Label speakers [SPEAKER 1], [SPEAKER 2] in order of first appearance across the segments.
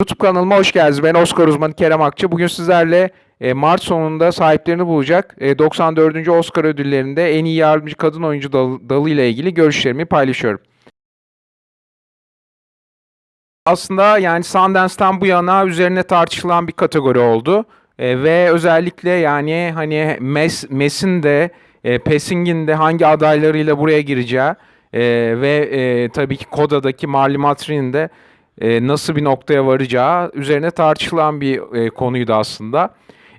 [SPEAKER 1] YouTube kanalıma hoş geldiniz. Ben Oscar uzmanı Kerem Akçı. Bugün sizlerle e, Mart sonunda sahiplerini bulacak e, 94. Oscar ödüllerinde en iyi yardımcı kadın oyuncu dalı, dalı ile ilgili görüşlerimi paylaşıyorum. Aslında yani Sundance'tan bu yana üzerine tartışılan bir kategori oldu. E, ve özellikle yani hani Mes, Mes'in de e, Passing'in de hangi adaylarıyla buraya gireceği e, ve e, tabii ki Koda'daki Marley Matri'nin de e, nasıl bir noktaya varacağı üzerine tartışılan bir e, konuydu aslında.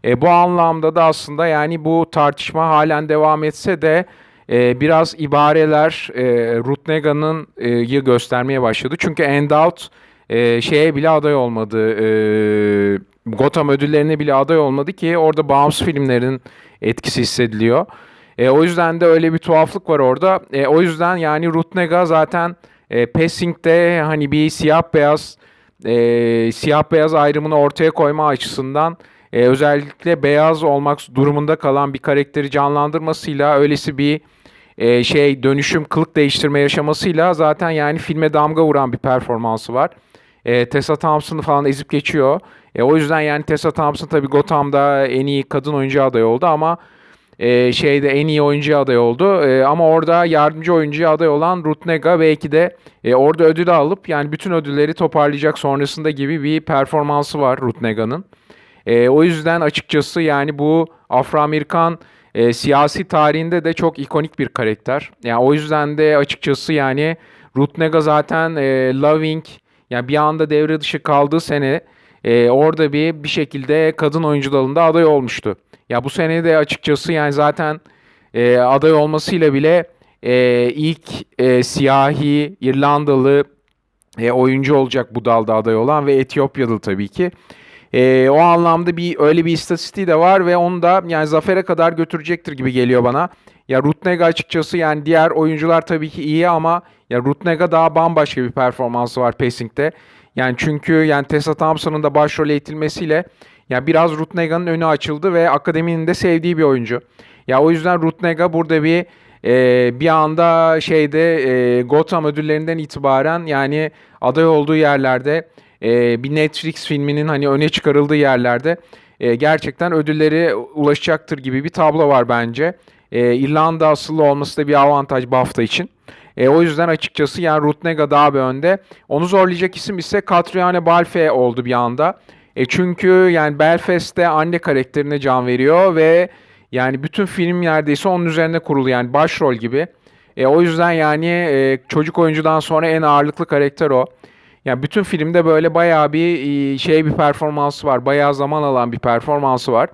[SPEAKER 1] E, bu anlamda da aslında yani bu tartışma halen devam etse de e, biraz ibareler e, Rutnega'nın e, yı göstermeye başladı. Çünkü End Out e, şeye bile aday olmadı. E, Gotham ödüllerine bile aday olmadı ki orada bağımsız filmlerin etkisi hissediliyor. E, o yüzden de öyle bir tuhaflık var orada. E, o yüzden yani Rutnega zaten e, Passing'de hani bir siyah beyaz e, siyah beyaz ayrımını ortaya koyma açısından e, özellikle beyaz olmak durumunda kalan bir karakteri canlandırmasıyla öylesi bir e, şey dönüşüm kılık değiştirme yaşamasıyla zaten yani filme damga vuran bir performansı var. E, Tessa Thompson'ı falan ezip geçiyor. E, o yüzden yani Tessa Thompson tabii Gotham'da en iyi kadın oyuncu adayı oldu ama e, şeyde en iyi oyuncu aday oldu. E, ama orada yardımcı oyuncu aday olan Rutnega belki de e, orada ödül alıp yani bütün ödülleri toparlayacak sonrasında gibi bir performansı var Rutnega'nın. E, o yüzden açıkçası yani bu Afro-Amerikan e, siyasi tarihinde de çok ikonik bir karakter. Yani o yüzden de açıkçası yani Rutnega zaten e, Loving yani bir anda devre dışı kaldığı sene e, orada bir bir şekilde kadın oyuncu dalında aday olmuştu. Ya bu sene de açıkçası yani zaten e, aday olmasıyla bile e, ilk e, siyahi İrlandalı e, oyuncu olacak bu dalda aday olan ve Etiyopyalı tabii ki. E, o anlamda bir öyle bir istatistiği de var ve onu da yani zafere kadar götürecektir gibi geliyor bana. Ya Rutnega açıkçası yani diğer oyuncular tabii ki iyi ama ya Rutnega daha bambaşka bir performansı var pacing'de. Yani çünkü yani Tessa Thompson'ın da başrole itilmesiyle ya biraz Rutnega'nın önü açıldı ve akademinin de sevdiği bir oyuncu. Ya o yüzden Rutnega burada bir e, bir anda şeyde e, Gotham ödüllerinden itibaren yani aday olduğu yerlerde e, bir Netflix filminin hani öne çıkarıldığı yerlerde e, gerçekten ödülleri ulaşacaktır gibi bir tablo var bence. E, İrlanda asıllı olması da bir avantaj BAFTA için. E, o yüzden açıkçası yani Rutnega daha bir önde. Onu zorlayacak isim ise Catriona Balfe oldu bir anda. E çünkü yani Belfast'te anne karakterine can veriyor ve yani bütün film neredeyse onun üzerine kurulu yani başrol gibi. E, o yüzden yani e, çocuk oyuncudan sonra en ağırlıklı karakter o. Yani bütün filmde böyle bayağı bir e, şey bir performansı var. Bayağı zaman alan bir performansı var.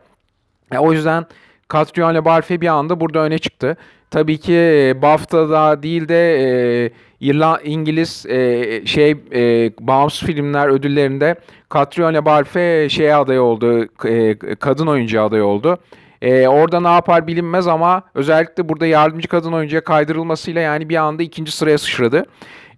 [SPEAKER 1] E, o yüzden Catriona Balfe bir anda burada öne çıktı. Tabii ki BAFTA'da değil de e, İrla İngiliz e, şey e, bağımsız filmler ödüllerinde Catriona Balfe şeye aday oldu. E, kadın oyuncu aday oldu. E, orada ne yapar bilinmez ama özellikle burada yardımcı kadın oyuncuya kaydırılmasıyla yani bir anda ikinci sıraya sıçradı.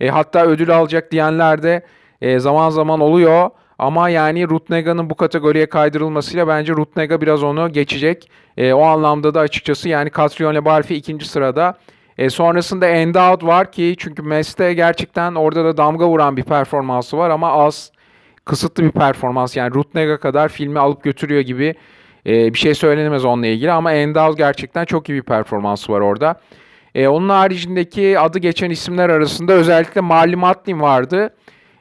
[SPEAKER 1] E, hatta ödül alacak diyenler de e, zaman zaman oluyor. Ama yani Rutnega'nın bu kategoriye kaydırılmasıyla bence Rutnega biraz onu geçecek. E, o anlamda da açıkçası yani Catriona Balfe ikinci sırada. E, sonrasında Endout var ki çünkü Mes'te gerçekten orada da damga vuran bir performansı var ama az kısıtlı bir performans. Yani Rutnega kadar filmi alıp götürüyor gibi e, bir şey söylenemez onunla ilgili ama Endout gerçekten çok iyi bir performansı var orada. E, onun haricindeki adı geçen isimler arasında özellikle Marley Matlin vardı.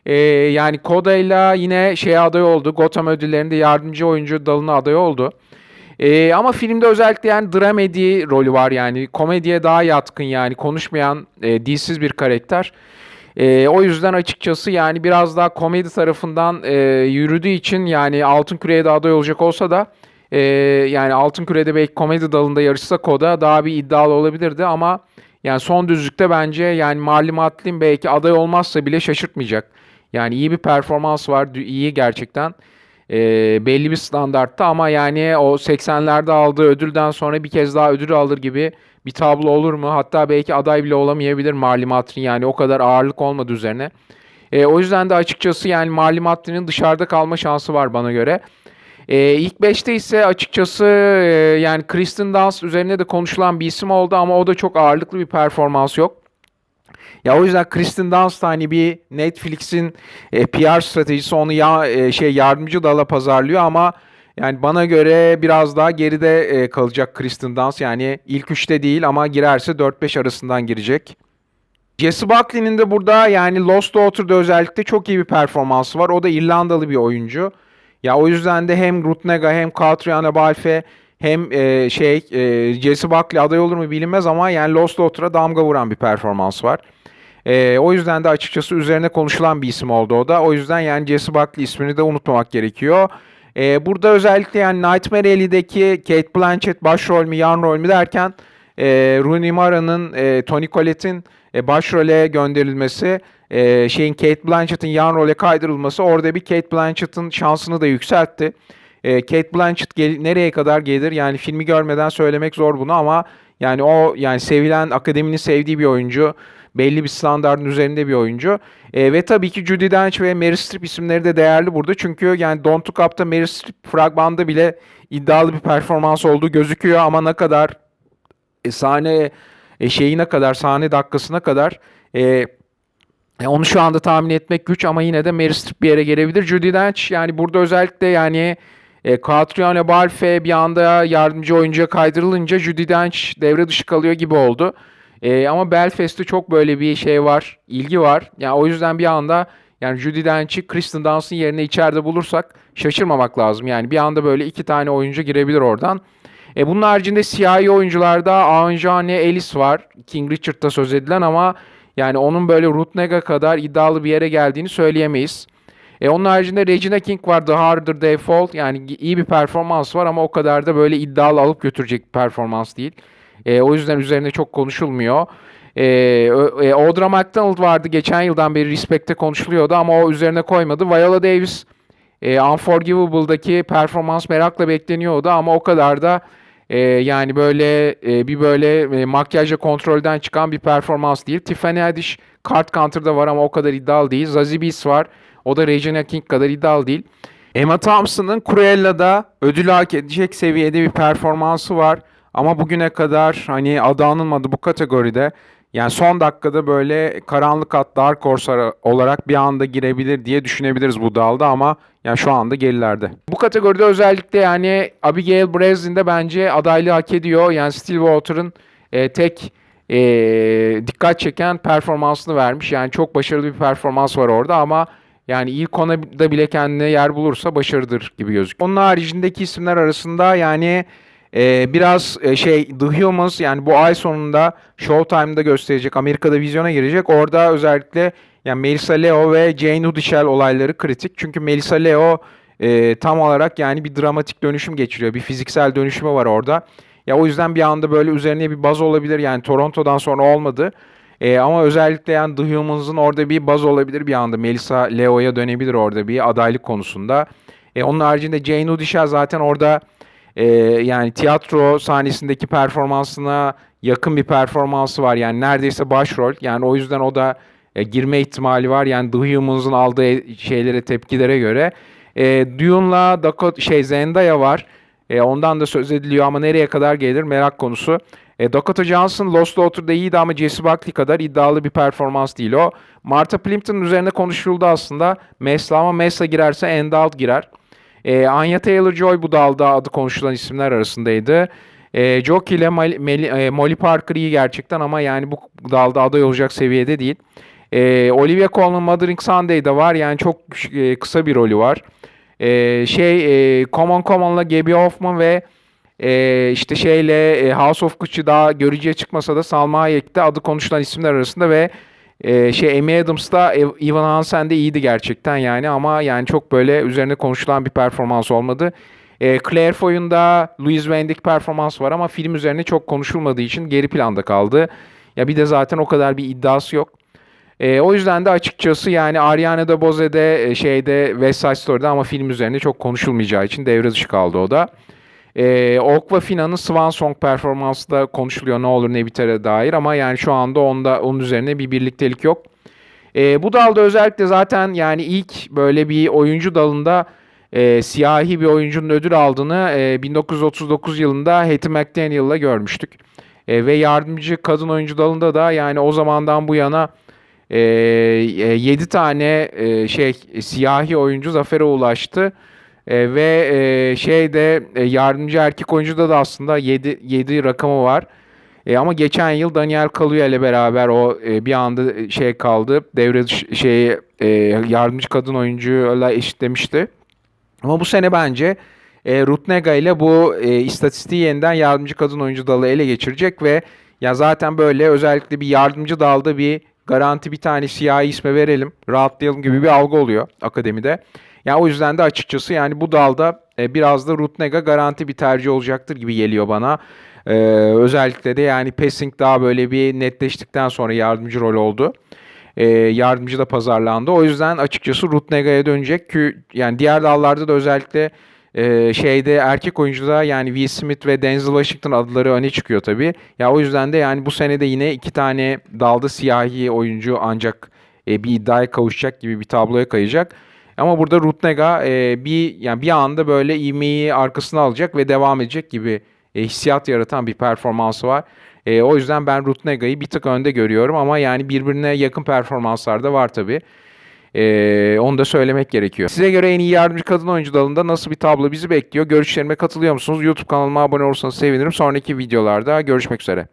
[SPEAKER 1] E, yani Koda ile yine şey aday oldu. Gotham ödüllerinde yardımcı oyuncu dalına aday oldu. E, ama filmde özellikle yani dramedi rolü var yani. Komediye daha yatkın yani. Konuşmayan, e, dilsiz bir karakter. E, o yüzden açıkçası yani biraz daha komedi tarafından e, yürüdüğü için yani Altın Küre'ye de aday olacak olsa da e, yani Altın Küre'de belki komedi dalında yarışsa Koda daha bir iddialı olabilirdi ama yani son düzlükte bence yani Marley Matlin belki aday olmazsa bile şaşırtmayacak. Yani iyi bir performans var, iyi gerçekten. E, belli bir standartta ama yani o 80'lerde aldığı ödülden sonra bir kez daha ödül alır gibi bir tablo olur mu? Hatta belki aday bile olamayabilir Marley Matlin yani o kadar ağırlık olmadı üzerine. E, o yüzden de açıkçası yani Marley Matlin'in dışarıda kalma şansı var bana göre. E, ilk 5'te ise açıkçası e, yani Kristen Dunst üzerine de konuşulan bir isim oldu ama o da çok ağırlıklı bir performans yok. Ya o yüzden Kristen Dunst hani bir Netflix'in e, PR stratejisi onu ya e, şey yardımcı dala pazarlıyor ama yani bana göre biraz daha geride e, kalacak Kristen Dunst. Yani ilk üçte değil ama girerse 4-5 arasından girecek. Jesse Buckley'nin de burada yani Lost Daughter'da özellikle çok iyi bir performansı var. O da İrlandalı bir oyuncu. Ya o yüzden de hem Rutnega hem Katriana Balfe hem e, şey e, Jesse Buckley aday olur mu bilinmez ama yani Lost Daughter'a damga vuran bir performans var. E, o yüzden de açıkçası üzerine konuşulan bir isim oldu o da. O yüzden yani Jesse Buckley ismini de unutmamak gerekiyor. E, burada özellikle yani Nightmare Alley'deki Kate Blanchett başrol mü yan rol mü derken e, Rooney Mara'nın e, Tony Collette'in e, başrole gönderilmesi, e, şeyin Kate Blanchett'in yan role kaydırılması orada bir Kate Blanchett'in şansını da yükseltti. E, Kate Blanchett gel- nereye kadar gelir? Yani filmi görmeden söylemek zor bunu ama yani o yani sevilen akademinin sevdiği bir oyuncu. Belli bir standartın üzerinde bir oyuncu. E, ve tabii ki Judi Dench ve Meryl Streep isimleri de değerli burada. Çünkü yani Don't Look Up'ta Meryl Streep fragmanda bile iddialı bir performans olduğu gözüküyor ama ne kadar e, sahne e, şeyine kadar, sahne dakikasına kadar e, e, onu şu anda tahmin etmek güç ama yine de Meryl Streep bir yere gelebilir. Judi Dench yani burada özellikle yani e, Catriona Balfe bir anda yardımcı oyuncuya kaydırılınca Judi Dench devre dışı kalıyor gibi oldu. E, ama Belfast'te çok böyle bir şey var, ilgi var. Yani o yüzden bir anda yani Judi Dench'i Kristen Dunst'ın yerine içeride bulursak şaşırmamak lazım. Yani bir anda böyle iki tane oyuncu girebilir oradan. E, bunun haricinde siyahi oyuncularda Anjane Ellis var. King Richard'da söz edilen ama yani onun böyle Rutnega kadar iddialı bir yere geldiğini söyleyemeyiz. E, onun haricinde Regina King var. The Harder They Fall. Yani iyi bir performans var ama o kadar da böyle iddialı alıp götürecek bir performans değil. E, o yüzden üzerine çok konuşulmuyor. E, e, Audra McDonald vardı. Geçen yıldan beri Respect'te konuşuluyordu ama o üzerine koymadı. Viola Davis e, Unforgivable'daki performans merakla bekleniyordu ama o kadar da e, yani böyle e, bir böyle e, makyajla kontrolden çıkan bir performans değil. Tiffany Haddish Card Counter'da var ama o kadar iddialı değil. Zazie Beetz var. O da Regina King kadar iddialı değil. Emma Thompson'ın Cruella'da ödül hak edecek seviyede bir performansı var. Ama bugüne kadar hani adı anılmadı bu kategoride. Yani son dakikada böyle karanlık at Dark Horse olarak bir anda girebilir diye düşünebiliriz bu dalda ama yani şu anda gerilerde. Bu kategoride özellikle yani Abigail Breslin de bence adaylığı hak ediyor. Yani Stillwater'ın e, tek e, dikkat çeken performansını vermiş. Yani çok başarılı bir performans var orada ama yani ilk ona da bile kendine yer bulursa başarıdır gibi gözüküyor. Onun haricindeki isimler arasında yani ee, biraz e, şey The Humans yani bu ay sonunda Showtime'da gösterecek. Amerika'da vizyona girecek. Orada özellikle yani Melissa Leo ve Jane Udishel olayları kritik. Çünkü Melissa Leo e, tam olarak yani bir dramatik dönüşüm geçiriyor. Bir fiziksel dönüşümü var orada. Ya o yüzden bir anda böyle üzerine bir baz olabilir. Yani Toronto'dan sonra olmadı. E, ama özellikle yani The Humans'ın orada bir baz olabilir bir anda. Melissa Leo'ya dönebilir orada bir adaylık konusunda. E, onun haricinde Jane Udishel zaten orada e, yani tiyatro sahnesindeki performansına yakın bir performansı var. Yani neredeyse başrol. Yani o yüzden o da e, girme ihtimali var. Yani The Humans'ın aldığı şeylere, tepkilere göre. E, Dune'la Dakota, şey Zendaya var. E, ondan da söz ediliyor ama nereye kadar gelir merak konusu. E, Dakota Johnson Lost Daughter'da iyiydi ama Jesse Buckley kadar iddialı bir performans değil o. Martha Plimpton üzerine konuşuldu aslında. Mesla ama Mesla girerse Endalt girer. E, Anya Taylor-Joy bu dalda adı konuşulan isimler arasındaydı. E, Jockey ile Mal- Mel- e, Molly Parker iyi gerçekten ama yani bu dalda aday olacak seviyede değil. E, Olivia Colman Mothering Sunday'da var. Yani çok e, kısa bir rolü var. E, şey e, Common Common'la Gabby Hoffman ve e, işte şeyle e, House of Gucci daha görücüye çıkmasa da Salma Hayek'te adı konuşulan isimler arasında ve ee, şey Amy Adams da Evan Hansen de iyiydi gerçekten yani ama yani çok böyle üzerine konuşulan bir performans olmadı. Ee, Claire Foy'un da Louise Wayne'deki performans var ama film üzerine çok konuşulmadığı için geri planda kaldı. Ya bir de zaten o kadar bir iddiası yok. Ee, o yüzden de açıkçası yani Ariana DeBose'de şeyde West Side Story'de ama film üzerine çok konuşulmayacağı için devre dışı kaldı o da. Ee, Okwafina'nın Swan Song performansı da konuşuluyor ne olur ne biter'e dair ama yani şu anda onda onun üzerine bir birliktelik yok. Ee, bu dalda özellikle zaten yani ilk böyle bir oyuncu dalında e, siyahi bir oyuncunun ödül aldığını e, 1939 yılında Hattie McDaniel'la görmüştük. E, ve yardımcı kadın oyuncu dalında da yani o zamandan bu yana e, 7 tane e, şey siyahi oyuncu zafere ulaştı. E, ve e, şeyde e, yardımcı erkek oyuncuda da aslında 7 7 rakamı var. E, ama geçen yıl Daniel Kaluuya ile beraber o e, bir anda e, şey kaldı. Devre şey e, yardımcı kadın oyuncuyla eşitlemişti. Ama bu sene bence e, Rutnega ile bu e, istatistiği yeniden yardımcı kadın oyuncu dalı ele geçirecek ve ya zaten böyle özellikle bir yardımcı dalda bir garanti bir tane siyahi isme verelim, rahatlayalım gibi bir algı oluyor akademide. Ya o yüzden de açıkçası yani bu dalda e, biraz da Rutnega garanti bir tercih olacaktır gibi geliyor bana. Ee, özellikle de yani passing daha böyle bir netleştikten sonra yardımcı rol oldu. Ee, yardımcı da pazarlandı. O yüzden açıkçası Rutnega'ya dönecek ki yani diğer dallarda da özellikle e, şeyde erkek oyuncuda yani Will Smith ve Denzel Washington adları öne çıkıyor tabii. Ya o yüzden de yani bu sene de yine iki tane dalda siyahi oyuncu ancak e, bir iddiaya kavuşacak gibi bir tabloya kayacak. Ama burada Rutnega e, bir yani bir anda böyle ivmeyi arkasına alacak ve devam edecek gibi e, hissiyat yaratan bir performansı var. E, o yüzden ben Rutnega'yı bir tık önde görüyorum ama yani birbirine yakın performanslar da var tabii. E, onu da söylemek gerekiyor. Size göre en iyi yardımcı kadın oyuncu dalında nasıl bir tablo bizi bekliyor? Görüşlerime katılıyor musunuz? YouTube kanalıma abone olursanız sevinirim. Sonraki videolarda görüşmek üzere.